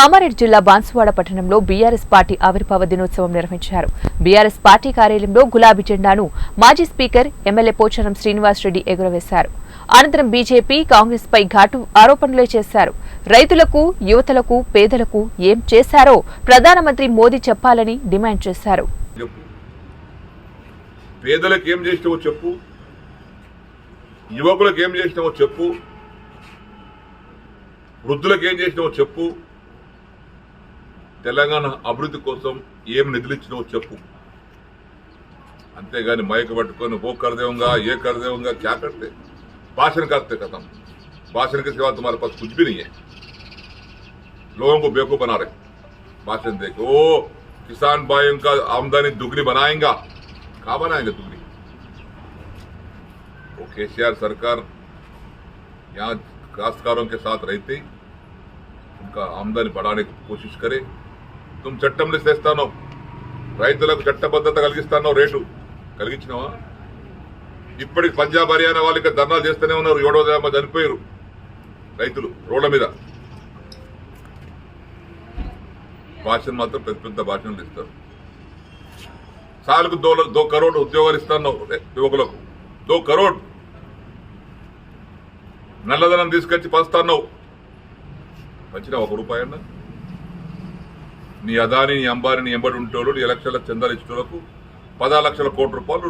కామారెడ్డి జిల్లా బాన్సువాడ పట్టణంలో BRS party ఆవిర్భావ దినోత్సవం నిర్వహించారు. బీఆర్ఎస్ పార్టీ కార్యాలయంలో గులాబీ జెండాను మాజీ స్పీకర్ ఎమ్మెల్యే పోచారం శ్రీనివాస్ రెడ్డి ఎగురవేశారు. అనంతరం బీజేపీ కాంగ్రెస్ పై ఘాటు ఆరోపణలే చేశారు. రైతులకు యువతలకు పేదలకు ఏం చేశారో ప్రధానమంత్రి మోదీ చెప్పాలని డిమాండ్ చేశారు. పేదలకు ఏం చేసినావో చెప్పు. యువకులకు ఏం చేసినావో చెప్పు. వృద్ధులకు ఏం చేసినావో చెప్పు. తెలంగాణ అభివృద్ధి కోసం ఏం నిధులు ఇచ్చినావో చెప్పు అంతేగాని మైక్ పట్టుకొని ఓ करदेऊंगा ये कर देऊंगा क्या करते भाषण करते खत्म भाषण के सिवा तुम्हारे पास कुछ भी नहीं है लोगों को बेवकूफ बना रहे भाषण दे के ओ किसान भाइयों का आमदनी दुगनी बनाएंगा कहा बनाएंगे दुगनी वो केसीआर सरकार यहाँ काश्तकारों के साथ रहती उनका आमदनी बढ़ाने की कोशिश करे తుమ్ చట్టంలో తెస్తాను రైతులకు చట్టబద్ధత కలిగిస్తానో. రేటు కలిగించినావా? ఇప్పటికి పంజాబ్ హర్యానా వాళ్ళకి ధర్నాలు చేస్తూనే ఉన్నారు. ఏడో మంది చనిపోయారు రైతులు రోడ్ల మీద. భాషను మాత్రం పెద్ద పెద్ద భాషలు ఇస్తారు. సాలకు దో దో కరోడ్ ఉద్యోగాలు ఇస్తాను యువకులకు. దో కరోడ్. నల్లధనం తీసుకొచ్చి పంచుతాను పంచిన ఒక రూపాయి నీ అదాని నీ అంబాని నీ ఎంబడి ఉంటోళ్ళు నీ లక్షల చందాలు ఇచ్చేటోళ్ళకు పదా లక్షల కోట్ల రూపాయలు